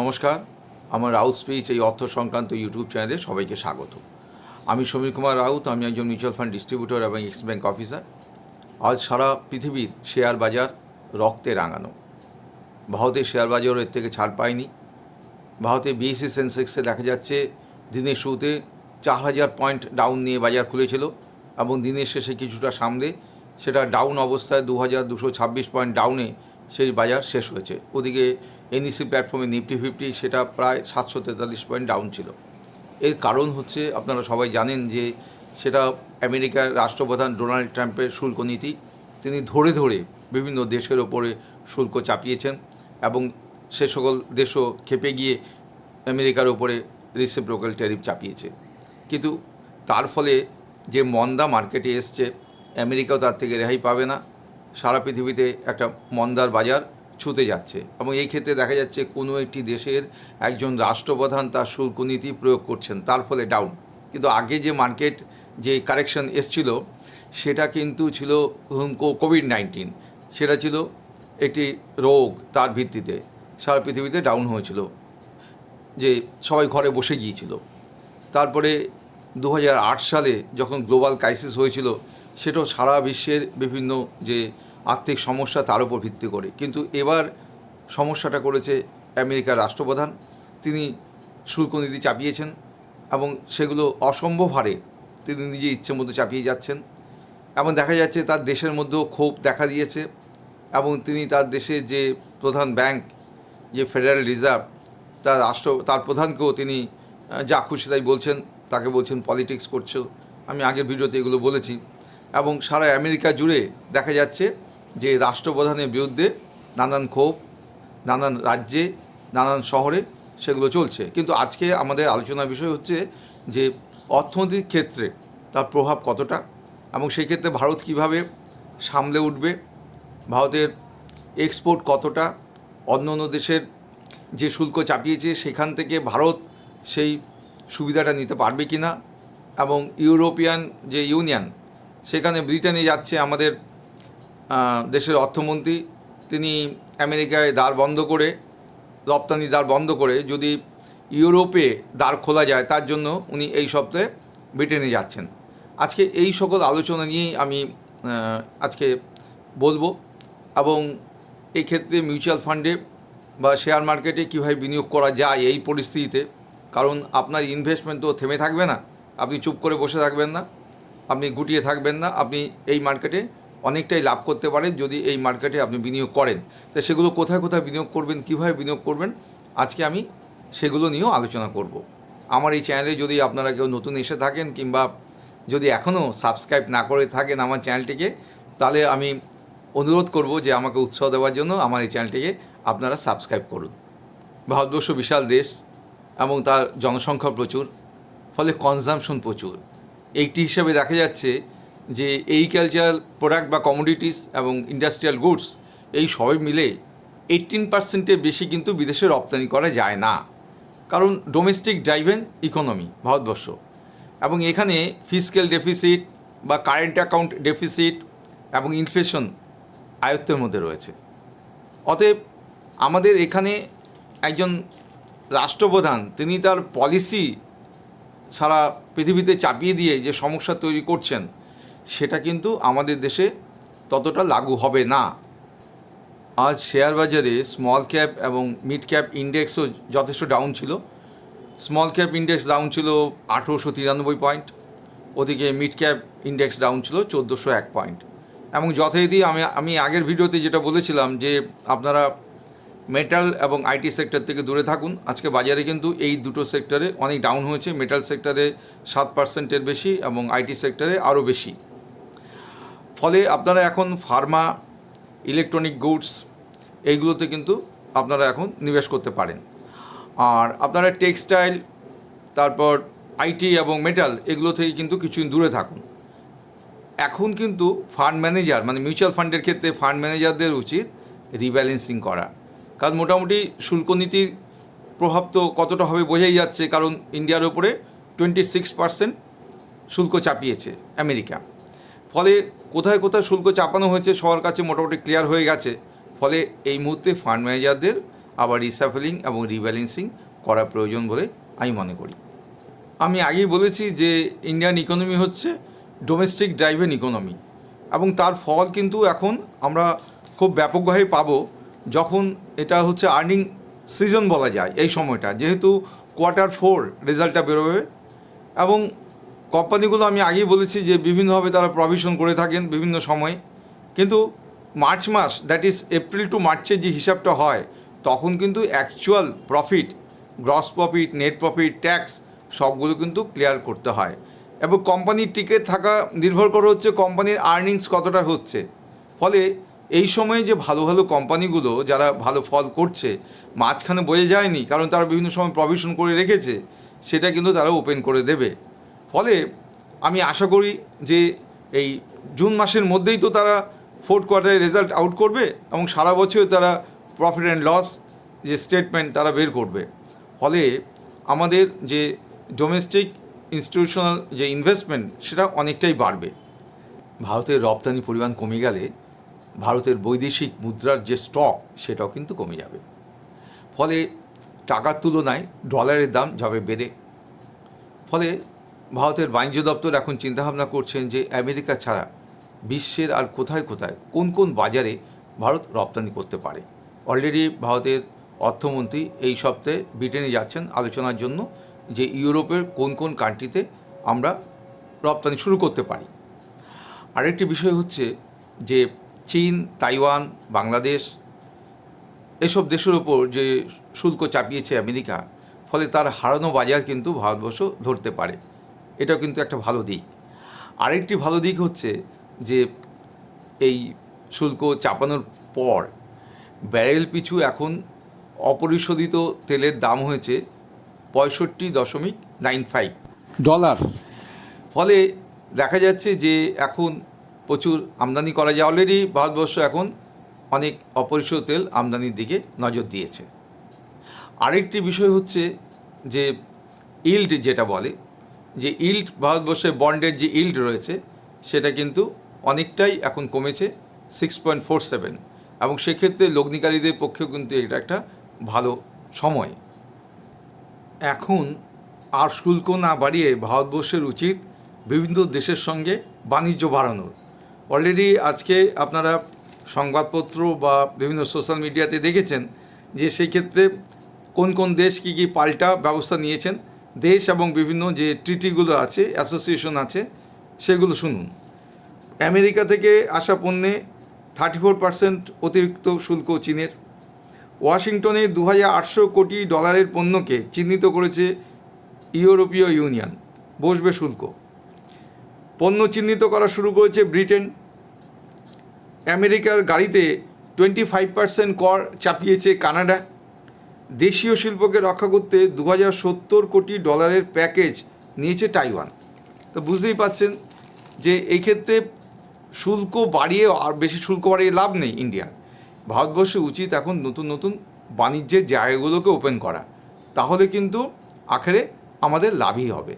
নমস্কার, আমার রাউত স্পিচ এই অর্থ সংক্রান্ত ইউটিউব চ্যানেলে সবাইকে স্বাগত। আমি সমীর কুমার রাউত, আমি একজন মিউচুয়াল ফান্ড ডিস্ট্রিবিউটর এবং এক্স ব্যাংক অফিসার আজ সারা পৃথিবীর শেয়ার বাজার রক্তে রাঙানো। ভারতের শেয়ার বাজারও এর থেকে ছাড় পায়নি। ভারতের বিএসসি সেন্সেক্সে দেখা যাচ্ছে, দিনের শুরুতে চার হাজার পয়েন্ট ডাউন নিয়ে বাজার খুলেছিল এবং দিনের শেষে কিছুটা সামলে সেটা ডাউন অবস্থায় দু হাজার দুশো ছাব্বিশ পয়েন্ট ডাউনে সেই বাজার শেষ হয়েছে। ওদিকে এনইসি প্ল্যাটফর্মে নিফটি ফিফটি সেটা প্রায় সাতশো তেতাল্লিশ পয়েন্ট ডাউন ছিল। এর কারণ হচ্ছে আপনারা সবাই জানেন যে সেটা আমেরিকার রাষ্ট্রপ্রধান ডোনাল্ড ট্রাম্পের শুল্ক নীতি। তিনি ধরে ধরে বিভিন্ন দেশের ওপরে শুল্ক চাপিয়েছেন এবং সে সকল দেশও খেপে গিয়ে আমেরিকার ওপরে রিসিপ্রোকাল ট্যারিফ চাপিয়েছে। কিন্তু তার ফলে যে মন্দা মার্কেটে এসছে, আমেরিকাও তার থেকে রেহাই পাবে না। সারা পৃথিবীতে একটা মন্দার বাজার ছুতে যাচ্ছে এবং এই ক্ষেত্রে দেখা যাচ্ছে কোনো একটি দেশের একজন রাষ্ট্রপ্রধান তার শুল্ক নীতি প্রয়োগ করছেন, তার ফলে ডাউন কিন্তু আগে যে মার্কেট যে কারেকশন এসছিল, সেটা কিন্তু ছিল কোভিড নাইন্টিন সেটা ছিল একটি রোগ তার ভিত্তিতে। সারা পৃথিবীতে ডাউন হয়েছিল। যে সবাই ঘরে বসে গিয়েছিল। তারপরে দু হাজার আট সালে যখন গ্লোবাল ক্রাইসিস হয়েছিল, সেটাও সারা বিশ্বের বিভিন্ন যে আর্থিক সমস্যা তার উপর ভিত্তি করে। কিন্তু এবার সমস্যাটা করেছে আমেরিকার রাষ্ট্রপ্রধান। তিনি শুল্ক নীতি চাপিয়েছেন এবং সেগুলো অসম্ভব হারে তিনি নিজে ইচ্ছে মতো চাপিয়ে যাচ্ছেন। এবং দেখা যাচ্ছে তার দেশের মধ্যেও ক্ষোভ দেখা দিয়েছে এবং তিনি তার দেশে যে প্রধান ব্যাংক, যে ফেডারেল রিজার্ভ তার রাষ্ট্র, তার প্রধানকেও তিনি যা খুশি তাই বলছেন, তাকে বলছেন পলিটিক্স করছ। আমি আগের ভিডিওতে এগুলো বলেছি। এবং সারা আমেরিকা জুড়ে দেখা যাচ্ছে যে রাষ্ট্রপ্রধানের বিরুদ্ধে নানান ক্ষোভ, নানান রাজ্যে, নানান শহরে সেগুলো চলছে। কিন্তু আজকে আমাদের আলোচনার বিষয় হচ্ছে যে অর্থনৈতিক ক্ষেত্রে তার প্রভাব কতটা এবং সেই ক্ষেত্রে ভারত কীভাবে সামলে উঠবে, ভারতের এক্সপোর্ট কতটা, অন্য অন্য দেশের যে শুল্ক চাপিয়েছে সেখান থেকে ভারত সেই সুবিধাটা নিতে পারবে কি না এবং ইউরোপিয়ান যে ইউনিয়ন সেখানে ব্রিটেনে যাচ্ছে আমাদের দেশের অর্থমন্ত্রী, তিনি আমেরিকায় দ্বার বন্ধ করে, রপ্তানি দ্বার বন্ধ করে যদি ইউরোপে দ্বার খোলা যায়, তার জন্য উনি এই সপ্তাহে ব্রিটেনে যাচ্ছেন। আজকে এই সকল আলোচনা নিয়েই আমি আজকে বলব এবং এই ক্ষেত্রে মিউচুয়াল ফান্ডে বা শেয়ার মার্কেটে কীভাবে বিনিয়োগ করা যায় এই পরিস্থিতিতে, কারণ আপনার ইনভেস্টমেন্ট তো থেমে থাকবে না, আপনি চুপ করে বসে থাকবেন না, আপনি গুটিয়ে থাকবেন না, আপনি এই মার্কেটে অনেকটাই লাভ করতে পারেন যদি এই মার্কেটে আপনি বিনিয়োগ করেন। তো সেগুলো কোথায় কোথায় বিনিয়োগ করবেন, কীভাবে বিনিয়োগ করবেন, আজকে আমি সেগুলো নিয়েও আলোচনা করব। আমার এই চ্যানেলে যদি আপনারা কেউ নতুন এসে থাকেন কিংবা যদি এখনও সাবস্ক্রাইব না করে থাকেন আমার চ্যানেলটিকে, তাহলে আমি অনুরোধ করব যে আমাকে উৎসাহ দেওয়ার জন্য আমার এই চ্যানেলটিকে আপনারা সাবস্ক্রাইব করুন। ভারতবর্ষ বিশাল দেশ এবং তার জনসংখ্যা প্রচুর, ফলে কনজামশন প্রচুর। এইটি হিসাবে দেখা যাচ্ছে যে এই প্রোডাক্ট বা কমোডিটিস এবং ইন্ডাস্ট্রিয়াল গুডস এই সবাই মিলে এইটিন পার্সেন্টের বেশি কিন্তু বিদেশে রপ্তানি করা যায় না। কারণ ডোমেস্টিক ড্রাইভেন ইকোনমি ভারতবর্ষ। এবং এখানে ফিজিক্যাল ডেফিসিট বা কারেন্ট অ্যাকাউন্ট ডেফিসিট এবং ইনফ্লেশন আয়ত্তের মধ্যে রয়েছে। অতএব আমাদের এখানে একজন রাষ্ট্রপ্রধান, তিনি তার পলিসি সারা পৃথিবীতে চাপিয়ে দিয়ে যে সমস্যা তৈরি করছেন সেটা কিন্তু আমাদের দেশে ততটা লাগু হবে না। আজ শেয়ার বাজারে স্মল ক্যাপ এবং মিড ক্যাপ ইন্ডেক্সও যথেষ্ট ডাউন ছিল। স্মল ক্যাপ ইন্ডেক্স ডাউন ছিল আঠেরোশো তিরানব্বই পয়েন্ট ওদিকে মিড ক্যাপ ইন্ডেক্স ডাউন ছিল চোদ্দোশো এক পয়েন্ট এবং যথারীতি আমি আমি আগের ভিডিওতে যেটা বলেছিলাম যে আপনারা মেটাল এবং আইটি সেক্টর থেকে দূরে থাকুন। আজকে বাজারে কিন্তু এই দুটো সেক্টরে অনেক ডাউন হয়েছে। মেটাল সেক্টরে সাত পার্সেন্টের বেশি এবং আইটি সেক্টরে আরও বেশি। ফলে আপনারা এখন ফার্মা, ইলেকট্রনিক গুডস এইগুলোতে কিন্তু আপনারা এখন নিবেশ করতে পারেন। আর আপনারা টেক্সটাইল, তারপর আইটি এবং মেটাল এগুলো থেকে কিন্তু কিছুদিন দূরে থাকুন। এখন কিন্তু ফান্ড ম্যানেজার মানে মিউচুয়াল ফান্ডের ক্ষেত্রে ফান্ড ম্যানেজারদের উচিত রিব্যালেন্সিং করা। কারণ মোটামুটি শুল্ক নীতির প্রভাব তো কতটা হবে বোঝাই যাচ্ছে, কারণ ইন্ডিয়ার ওপরে টোয়েন্টি সিক্স পার্সেন্ট শুল্ক চাপিয়েছে আমেরিকা। ফলে কোথায় কোথায় শুল্ক চাপানো হয়েছে সবার কাছে মোটামুটি ক্লিয়ার হয়ে গেছে। ফলে এই মুহূর্তে ফান্ড ম্যানেজারদের আবার রিসাফেলিং এবং রিব্যালেন্সিং করা প্রয়োজন বলে আমি মনে করি। আমি আগেই বলেছি যে ইন্ডিয়ান ইকোনমি হচ্ছে ডোমেস্টিক ড্রাইভেন ইকোনমি এবং তার ফল কিন্তু এখন আমরা খুব ব্যাপকভাবে পাবো যখন এটা হচ্ছে আর্নিং সিজন বলা যায় এই সময়টা। যেহেতু কোয়ার্টার ফোর রেজাল্টটা বেরোবে এবং কোম্পানিগুলো আমি আগেই বলেছি যে বিভিন্নভাবে তারা প্রভিশন করে থাকেন বিভিন্ন সময়ে। কিন্তু মার্চ মাস দ্যাট ইজ এপ্রিল টু মার্চের যে হিসাবটা হয়, তখন কিন্তু actual profit gross profit net profit tax সবগুলো কিন্তু ক্লিয়ার করতে হয়। এবং কোম্পানির টিকে থাকা নির্ভর করে হচ্ছে কোম্পানির আর্নিংস কতটা হচ্ছে। ফলে এই সময়ে যে ভালো ভালো কোম্পানিগুলো যারা ভালো ফল করছে, মাঝখানে বোঝা যায়নি, কারণ তারা বিভিন্ন সময় প্রভিশন করে রেখেছে, সেটা কিন্তু তারা ওপেন করে দেবে। ফলে আমি আশা করি যে এই জুন মাসের মধ্যেই তো তারা ফোর্থ কোয়ার্টারে রেজাল্ট আউট করবে এবং সারা বছর তারা প্রফিট অ্যান্ড লস যে স্টেটমেন্ট তারা বের করবে। ফলে আমাদের যে ডোমেস্টিক ইনস্টিটিউশনাল যে ইনভেস্টমেন্ট সেটা অনেকটাই বাড়বে। ভারতের রপ্তানি পরিমাণ কমে গেলে ভারতের বৈদেশিক মুদ্রার যে স্টক সেটাও কিন্তু কমে যাবে। ফলে টাকার তুলনায় ডলারের দাম যাবে বেড়ে। ফলে ভারতের বাণিজ্য দপ্তর এখন চিন্তাভাবনা করছেন যে আমেরিকা ছাড়া বিশ্বের আর কোথায় কোথায় কোন কোন বাজারে ভারত রপ্তানি করতে পারে। অলরেডি ভারতের অর্থমন্ত্রী এই সপ্তাহে ব্রিটেনে যাচ্ছেন আলোচনার জন্য যে ইউরোপের কোন কোন কান্ট্রিতে আমরা রপ্তানি শুরু করতে পারি। আরেকটি বিষয় হচ্ছে যে চীন, তাইওয়ান, বাংলাদেশ এসব দেশের ওপর যে শুল্ক চাপিয়েছে আমেরিকা, ফলে তার হারানো বাজার কিন্তু ভারতবর্ষ ধরতে পারে। এটাও কিন্তু একটা ভালো দিক। আরেকটি ভালো দিক হচ্ছে যে এই শুল্ক চাপানোর পর ব্যারেল পিছু এখন অপরিশোধিত তেলের দাম হয়েছে পঁয়ষট্টি দশমিক নাইন ফাইভ। ডলার। ফলে দেখা যাচ্ছে যে এখন প্রচুর আমদানি করা যায়। অলরেডি ভারতবর্ষ এখন অনেক অপরিশোধিত তেল আমদানির দিকে নজর দিয়েছে। আরেকটি বিষয় হচ্ছে যে ইল্ড যেটা বলে যে ইল্ড ভারতবর্ষের বন্ডের যে ইল্ড রয়েছে, সেটা কিন্তু অনেকটাই এখন কমেছে সিক্স পয়েন্ট ফোর সেভেন এবং সেক্ষেত্রে লগ্নিকারীদের পক্ষেও কিন্তু এটা একটা ভালো সময়। এখন আর শুল্ক না বাড়িয়ে ভারতবর্ষের উচিত বিভিন্ন দেশের সঙ্গে বাণিজ্য বাড়ানোর। অলরেডি আজকে আপনারা সংবাদপত্র বা বিভিন্ন সোশ্যাল মিডিয়াতে দেখেছেন যে সেই ক্ষেত্রে কোন কোন দেশ কী কী পাল্টা ব্যবস্থা নিয়েছেন দেশ এবং বিভিন্ন যে ট্রিটিগুলো আছে অ্যাসোসিয়েশন আছে, সেগুলো শুনুন। আমেরিকা থেকে আসা পণ্যে থার্টি ফোর পার্সেন্ট অতিরিক্ত শুল্ক চীনের। ওয়াশিংটনে দু আটশো কোটি ডলারের পণ্যকে চিহ্নিত করেছে ইউরোপীয় ইউনিয়ন। বসবে শুল্ক। পণ্য চিহ্নিত করা শুরু করেছে ব্রিটেন। আমেরিকার গাড়িতে টোয়েন্টি ফাইভ পার্সেন্ট কর চাপিয়েছে কানাডা। দেশীয় শিল্পকে রক্ষা করতে দু সত্তর কোটি ডলারের প্যাকেজ নিয়েছে টাইওয়ান। তো বুঝতেই পাচ্ছেন যে এই ক্ষেত্রে শুল্ক বাড়িয়ে আর বেশি শুল্ক বাড়িয়ে লাভ নেই ইন্ডিয়ার। ভারতবর্ষে উচিত এখন নতুন নতুন বাণিজ্যের জায়গাগুলোকে ওপেন করা। তাহলে কিন্তু আখেরে আমাদের লাভই হবে।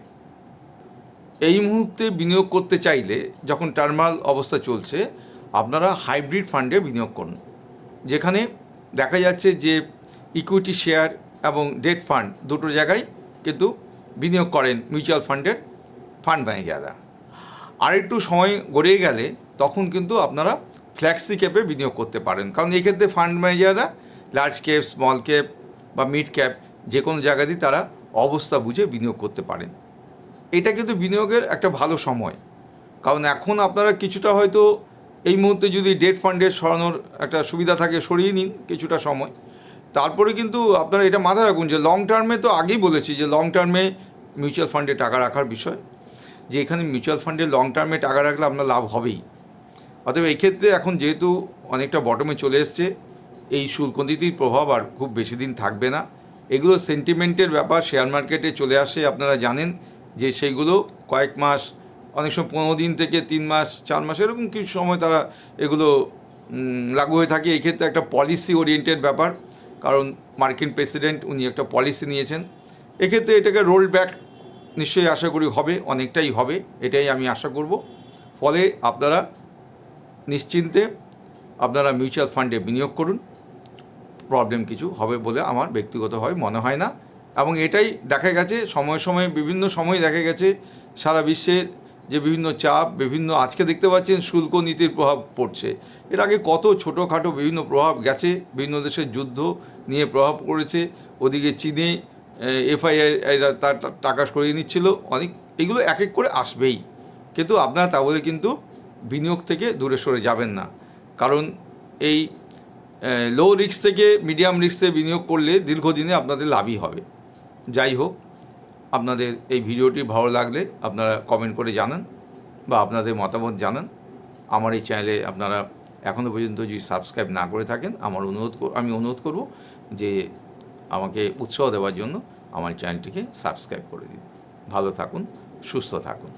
এই মুহূর্তে বিনিয়োগ করতে চাইলে যখন টার্মাল অবস্থা চলছে, আপনারা হাইব্রিড ফান্ডে বিনিয়োগ করুন। যেখানে দেখা যাচ্ছে যে ইকুইটি শেয়ার এবং ডেট ফান্ড দুটো জায়গায় কিন্তু বিনিয়োগ করেন মিউচুয়াল ফান্ডের ফান্ড ম্যানেজাররা আরেকটু সময় গড়িয়ে গেলে তখন কিন্তু আপনারা ফ্ল্যাক্সি ক্যাপে বিনিয়োগ করতে পারেন। কারণ এই ক্ষেত্রে ফান্ড ম্যানেজাররা লার্জ ক্যাপ স্মল ক্যাপ বা মিড ক্যাপ যে কোনো জায়গাতেই তারা অবস্থা বুঝে বিনিয়োগ করতে পারেন। এটা কিন্তু বিনিয়োগের একটা ভালো সময়। কারণ এখন আপনারা কিছুটা হয়তো এই মুহূর্তে যদি ডেট ফান্ডের সরানোর একটা সুবিধা থাকে, সরিয়ে নিন কিছুটা সময়। তারপরে কিন্তু আপনারা এটা মাথায় রাখুন যে লং টার্মে তো আগেই বলেছি যে লং টার্মে মিউচুয়াল ফান্ডে টাকা রাখার বিষয়। যে এখানে মিউচুয়াল ফান্ডে লং টার্মে টাকা রাখলে আপনার লাভ হবেই। অতএব এই ক্ষেত্রে এখন যেহেতু অনেকটা বটমে চলে এসছে, এই শুল্ক নীতির প্রভাব আর খুব বেশি দিন থাকবে না। এগুলো সেন্টিমেন্টের ব্যাপার শেয়ার মার্কেটে চলে আসে, আপনারা জানেন যে সেইগুলো কয়েক মাস, অনেক সময় পনেরো দিন থেকে তিন মাস, চার মাস, এরকম কিছু সময় তারা এগুলো লাগু হয়ে থাকে। এই ক্ষেত্রে একটা পলিসি ওরিয়েন্টেড ব্যাপার। কারণ মার্কিন প্রেসিডেন্ট উনি একটা পলিসি নিয়েছেন। এক্ষেত্রে এটাকে রোল ব্যাক নিশ্চয়ই আশা করি হবে, অনেকটাই হবে, এটাই আমি আশা করব। ফলে আপনারা নিশ্চিন্তে আপনারা মিউচুয়াল ফান্ডে বিনিয়োগ করুন। প্রবলেম কিছু হবে বলে আমার ব্যক্তিগতভাবে মনে হয় না। এবং এটাই দেখা গেছে, সময়ে সময়ে বিভিন্ন সময় দেখা গেছে, সারা বিশ্বের যে বিভিন্ন চাপ, বিভিন্ন আজকে দেখতে পাচ্ছেন শুল্ক নীতির প্রভাব পড়ছে। এর আগে কত ছোটোখাটো বিভিন্ন প্রভাব গেছে, বিভিন্ন দেশের যুদ্ধ নিয়ে প্রভাব পড়েছে। ওদিকে চীনে এফআইআই তার টাকা সরিয়ে নিচ্ছিল। অনেক, এগুলো এক এক করে আসবেই। কিন্তু আপনারা তা বলে কিন্তু বিনিয়োগ থেকে দূরে সরে যাবেন না। কারণ এই লো রিস্ক থেকে মিডিয়াম রিস্কে বিনিয়োগ করলে দীর্ঘদিনে আপনাদের লাভই হবে। যাই হোক আপনাদের এই ভিডিওটি ভালো লাগলে আপনারা কমেন্ট করে জানান বা আপনাদের মতামত জানান। আমার এই চ্যানেলে আপনারা এখনও পর্যন্ত যদি সাবস্ক্রাইব না করে থাকেন, আমার অনুরোধ আমি অনুরোধ করব যে আমাকে উৎসাহ দেওয়ার জন্য আমার চ্যানেলটিকে সাবস্ক্রাইব করে দিন। ভালো থাকুন, সুস্থ থাকুন।